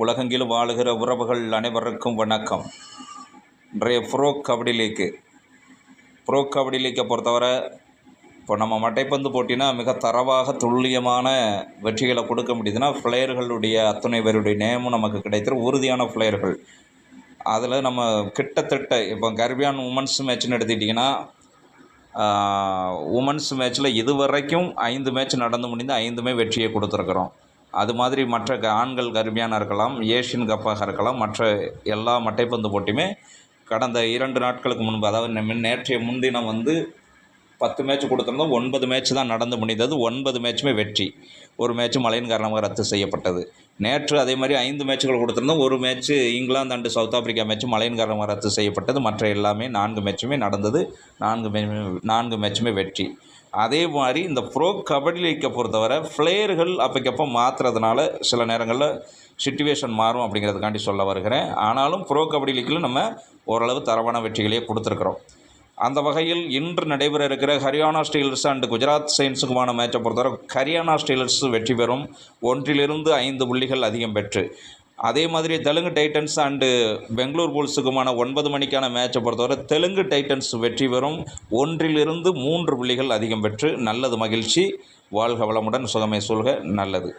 உலகெங்கிலும் வாழுகிற உறவுகள் அனைவருக்கும் வணக்கம். இன்றைய pro kabaddi league pro kabaddi லீக்கை பொறுத்தவரை இப்போ நம்ம மட்டைப்பந்து போட்டினா மிக தரவாக துல்லியமான வெற்றிகளை கொடுக்க முடியுதுன்னா பிளேயர்களுடைய அத்தனை பேருடைய நேமும் நமக்கு கிடைத்திரு உறுதியான பிளேயர்கள் அதில் நம்ம கிட்டத்தட்ட இப்போ கர்பியான் உமன்ஸ் மேட்ச்னு எடுத்துக்கிட்டிங்கன்னா உமன்ஸ் மேட்ச்சில் இதுவரைக்கும் ஐந்து மேட்ச் நடந்து முடிந்து ஐந்துமே வெற்றியை கொடுத்துருக்குறோம். அது மாதிரி மற்ற க- ஆண்கள் கருமையான இருக்கலாம் ஏஷியன் கப்பாக இருக்கலாம் மற்ற எல்லா மட்டைப்பந்து போட்டியுமே கடந்த இரண்டு நாட்களுக்கு முன்பு அதாவது நேற்றைய முன்தினம் வந்து பத்து மேட்ச் கொடுத்துருந்தோம் ஒன்பது மேட்ச் தான் நடந்து முடிந்தது ஒன்பது மேட்சுமே வெற்றி. ஒரு மேட்ச் மழையின் காரணமாக ரத்து செய்யப்பட்டது. நேற்று அதே மாதிரி ஐந்து மேட்ச்கள் கொடுத்துருந்தோம் ஒரு match England and South Africa match மழையின் காரணமாக ரத்து செய்யப்பட்டது. மற்ற எல்லாமே நான்கு மேட்சுமே நடந்தது நான்கு மே நான்கு மேட்சுமே வெற்றி. அதே மாதிரி இந்த ப்ரோ கபடி லீக்கை பொறுத்தவரை பிளேயர்கள் அப்போக்கப்போ மாற்றுறதுனால சில நேரங்களில் சுச்சுவேஷன் மாறும் அப்படிங்கிறதுக்காண்டி சொல்ல வருகிறேன். ஆனாலும் ப்ரோ கபடி லீக்கில் நம்ம ஓரளவு தரமான வெற்றிகளையே கொடுத்துருக்குறோம். அந்த வகையில் இன்று நடைபெற இருக்கிற ஹரியானா ஸ்டீலர்ஸ் அண்ட் குஜராத் சயின்ஸுக்குமான மேட்சை பொறுத்தவரை ஹரியானா ஸ்டீலர்ஸ் வெற்றி பெறும். ஒன்றிலிருந்து ஐந்து புள்ளிகள் அதிகம் பெற்று. அதே மாதிரி தெலுங்கு டைட்டன்ஸ் அண்டு பெங்களூர் புல்ஸுக்குமான ஒன்பது மணிக்கான மேட்சை பொறுத்தவரை தெலுங்கு டைட்டன்ஸ் வெற்றி பெறும். ஒன்றிலிருந்து மூன்று புள்ளிகள் அதிகம் பெற்று நல்லது மகிழ்ச்சி. வாழ்க வளமுடன் சுகமே சொல்க நல்லது.